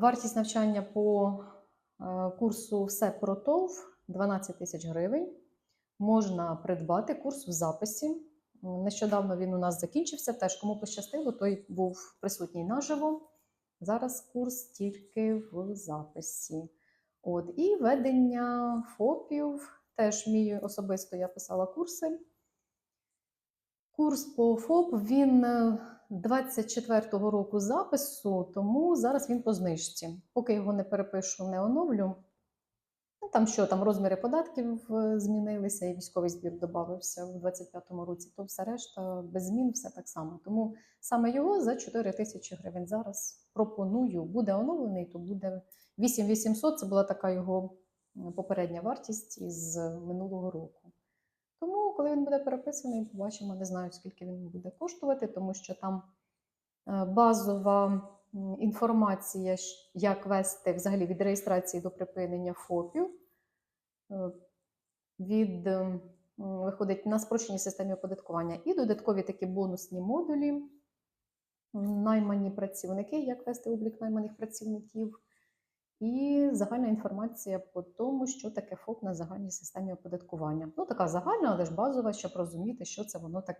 Вартість навчання по е, курсу Все про ТОВ 12 тисяч гривень. Можна придбати курс в записі. Нещодавно він у нас закінчився. Теж кому пощастило, той був присутній наживо. Зараз курс тільки в записі. От, і ведення ФОПів. Теж мій особисто я писала курси. Курс по ФОП він е, 24-го року запису, тому зараз він по знижці. Поки його не перепишу, не оновлю. Ну, там що, там розміри податків е, змінилися, і військовий збір додався у 25-му році, то все решта без змін, все так само. Тому саме його за 4 тисячі гривень зараз пропоную. Буде оновлений, то буде 8800. Це була така його попередня вартість із минулого року. Тому, коли він буде переписаний, побачимо, не знаю, скільки він буде коштувати, тому що там е, базова інформація, як вести взагалі від реєстрації до припинення ФОПів, е, від виходить на спрощеній системі оподаткування і додаткові такі бонусні модулі, наймані працівники, як вести облік найманих працівників. І загальна інформація по тому, що таке ФОП на загальній системі оподаткування. Ну, така загальна, але ж базова, щоб розуміти, що це воно таке.